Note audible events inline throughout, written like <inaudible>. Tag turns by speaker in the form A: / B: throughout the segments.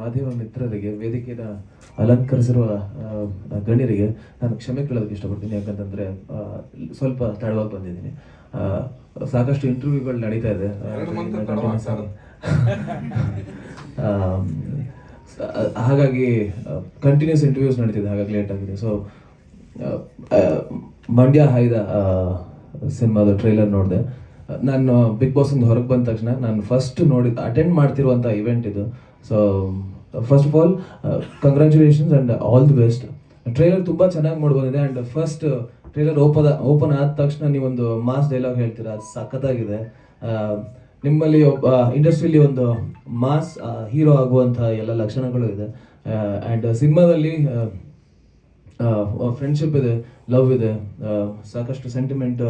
A: ಮಾಧ್ಯಮ ಮಿತ್ರರಿಗೆ ವೇದಿಕೆನ ಅಲಂಕರಿಸಿರುವ ಗಣ್ಯರಿಗೆ ನಾನು ಕ್ಷಮೆ ಕೇಳೋದಕ್ಕೆ ಇಷ್ಟಪಡ್ತೀನಿ. ಯಾಕಂತಂದ್ರೆ ಸ್ವಲ್ಪ ತಡವಾಗಿ ಬಂದಿದ್ದೀನಿ. ಸಾಕಷ್ಟು ಇಂಟರ್ವ್ಯೂಗಳು ನಡೀತಾ ಇದೆ. ಹಾಗಾಗಿ ಕಂಟಿನ್ಯೂಸ್ ಇಂಟರ್ವ್ಯೂಸ್ ನಡೀತಿದೆ. ಹಾಗಾಗಿ ಲೇಟ್ ಆಗಿದೆ ಸೊ ಮಂಡ್ಯ ಹಾಯ್ದ ಸಿನಿಮಾದ ಟ್ರೈಲರ್ ನೋಡಿದೆ. ನಾನು ಬಿಗ್ ಬಾಸ್ ಇಂದ ಹೊರಗೆ ಬಂದ ತಕ್ಷಣ ನಾನು ಫಸ್ಟ್ ನೋಡಿ ಅಟೆಂಡ್ ಮಾಡ್ತಿರುವಂಥ ಇವೆಂಟ್ ಇದು. So first of all congratulations and all the best trailer ತುಂಬ ಚೆನ್ನಾಗಿ ಮಾಡ್ಬೋದಿದೆ and first trailer open open ಆದ ತಕ್ಷಣ ನೀವೊಂದು ಮಾಸ್ ಡೈಲಾಗ್ ಹೇಳ್ತೀರಾ, ಅದು ಸಖತ್ತಾಗಿದೆ. ನಿಮ್ಮಲ್ಲಿ ಒಬ್ಬ ಇಂಡಸ್ಟ್ರಿಲಿ ಒಂದು ಮಾಸ್ ಹೀರೋ ಆಗುವಂಥ ಎಲ್ಲ ಲಕ್ಷಣಗಳು ಇದೆ. ಆ್ಯಂಡ್ ಸಿನಿಮಾದಲ್ಲಿ ಫ್ರೆಂಡ್ಶಿಪ್ ಇದೆ ಲವ್ ಇದೆ ಸಾಕಷ್ಟು ಸೆಂಟಿಮೆಂಟ್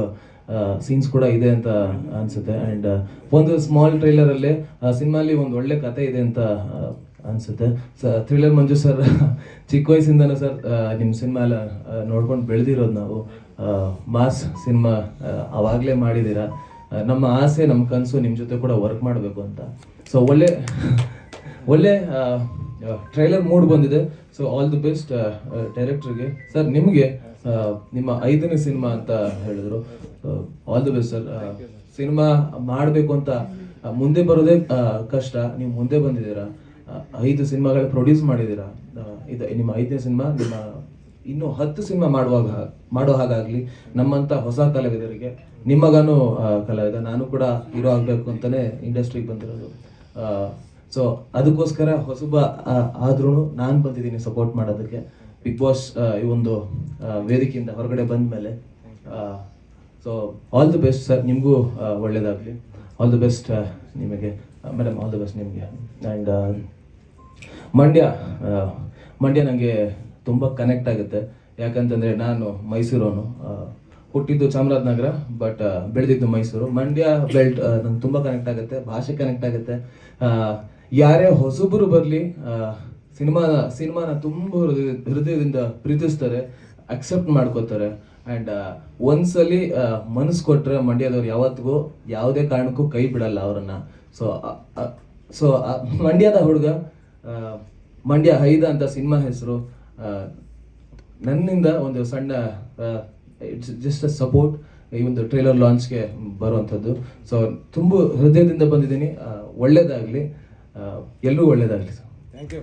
A: ಸೀನ್ಸ್ ಕೂಡ ಇದೆ ಅಂತ ಅನ್ಸುತ್ತೆ. ಆ್ಯಂಡ್ ಒಂದು ಸ್ಮಾಲ್ ಟ್ರೈಲರಲ್ಲಿ ಸಿನಿಮಾಲಿ ಒಂದು ಒಳ್ಳೆ ಕತೆ ಇದೆ ಅಂತ ಅನ್ಸುತ್ತೆ. ಅನ್ಸುತ್ತೆ ಥ್ರಿಲ್ಲರ್ ಮಂಜು ಸರ್ <laughs> ಚಿಕ್ಕ ವಯಸ್ಸಿಂದನೂ ಸರ್ ನಿಮ್ಮ ಸಿನಿಮಾ ಎಲ್ಲ ನೋಡ್ಕೊಂಡು ಬೆಳೆದಿರೋದು ನಾವು. ಮಾಸ್ ಸಿನಿಮಾ ಅವಾಗಲೇ ಮಾಡಿದ್ದೀರಾ. ನಮ್ಮ ಆಸೆ, ನಮ್ಮ ಕನಸು ನಿಮ್ಮ ಜೊತೆ ಕೂಡ ವರ್ಕ್ ಮಾಡಬೇಕು ಅಂತ. ಸೊ ಒಳ್ಳೆ <laughs> ಒಳ್ಳೆ ಟ್ರೈಲರ್ ಮೂಡ್ ಬಂದಿದೆ. ಸೊ ಆಲ್ ದಿ ಬೆಸ್ಟ್ ಡೈರೆಕ್ಟರ್ಗೆ ಸರ್ ನಿಮಗೆ ನಿಮ್ಮ ಐದನೇ ಸಿನಿಮಾ ಅಂತ ಹೇಳಿದ್ರು. All the best sir cinema ಮಾಡಬೇಕು ಅಂತ ಮುಂದೆ ಬರೋದೇ ಕಷ್ಟ. ನೀವು ಮುಂದೆ ಬಂದಿದ್ದೀರಾ? ಐದು ಸಿನಿಮಾಗಳು ಪ್ರೊಡ್ಯೂಸ್ ಮಾಡಿದ್ದೀರಾ? ಇದು ನಿಮ್ಮ ಐದನೇ ಸಿನಿಮಾ ನಿಮ್ಮ ಇನ್ನು ಹತ್ತು ಸಿನಿಮಾ ಮಾಡುವಾಗ ಮಾಡೋ ಹಾಗಾಗ್ಲಿ ನಮ್ಮಂತ ಹೊಸ ಕಲಾವಿದರಿಗೆ ನಿಮ್ಮಗಾನು ಕಲಾವಿದ ನಾನು ಕೂಡ ಹೀರೋ ಆಗಬೇಕು ಅಂತಾನೆ ಇಂಡಸ್ಟ್ರಿಗೆ ಬಂದಿರೋದು. ಸೊ ಅದಕ್ಕೋಸ್ಕರ ಹೊಸಬ ಆದ್ರೂ ನಾನು ಬಂದಿದ್ದೀನಿ ಸಪೋರ್ಟ್ ಮಾಡೋದಕ್ಕೆ. ಬಿಗ್ ಬಾಸ್ ಈ ಒಂದು ವೇದಿಕೆಯಿಂದ ಹೊರಗಡೆ ಬಂದ ಮೇಲೆ so all the best sir ನಿಮಗೂ ಒಳ್ಳೇದಾಗಲಿ. ಆಲ್ ದಿ ಬೆಸ್ಟ್ ನಿಮಗೆ. ಮೇಡಮ್ ಆಲ್ ದಿ ಬೆಸ್ಟ್ ನಿಮಗೆ. ಆ್ಯಂಡ್ ಮಂಡ್ಯ ಮಂಡ್ಯ ನನಗೆ ತುಂಬ ಕನೆಕ್ಟ್ ಆಗುತ್ತೆ. ಯಾಕಂತಂದರೆ ನಾನು ಮೈಸೂರವನು. ಹುಟ್ಟಿದ್ದು ಚಾಮರಾಜನಗರ ಬಟ್ ಬೆಳೆದಿದ್ದು ಮೈಸೂರು. ಮಂಡ್ಯ ಬೆಲ್ಟ್ ನಂಗೆ ತುಂಬ ಕನೆಕ್ಟ್ ಆಗುತ್ತೆ. ಭಾಷೆ ಕನೆಕ್ಟ್ ಆಗುತ್ತೆ. ಯಾರೇ ಹೊಸಬರು ಬರಲಿ ಸಿನಿಮಾನ ಸಿನಿಮಾನ ತುಂಬ ಹೃದಯ ಹೃದಯದಿಂದ ಪ್ರೀತಿಸ್ತಾರೆ ಅಕ್ಸೆಪ್ಟ್ ಮಾಡ್ಕೋತಾರೆ. ಆ್ಯಂಡ್ ಒಂದ್ಸಲಿ ಮನಸ್ಸು ಕೊಟ್ಟರೆ ಮಂಡ್ಯದವ್ರು ಯಾವತ್ತಿಗೂ ಯಾವುದೇ ಕಾರಣಕ್ಕೂ ಕೈ ಬಿಡಲ್ಲ ಅವರನ್ನ. ಸೊ ಸೊ ಮಂಡ್ಯದ ಹುಡುಗ ಮಂಡ್ಯ ಹೈದ ಅಂತ ಸಿನಿಮಾ ಹೆಸರು ನನ್ನಿಂದ ಒಂದು ಸಣ್ಣ ಇಟ್ಸ್ ಜಸ್ಟ್ ಅ ಸಪೋರ್ಟ್ ಈ ಒಂದು ಟ್ರೈಲರ್ ಲಾಂಚ್ಗೆ ಬರುವಂಥದ್ದು. ಸೊ ತುಂಬ ಹೃದಯದಿಂದ ಬಂದಿದ್ದೀನಿ. ಆ, ಒಳ್ಳೇದಾಗ್ಲಿ ಎಲ್ಲರೂ ಒಳ್ಳೇದಾಗಲಿ ಸರ್.
B: Thank you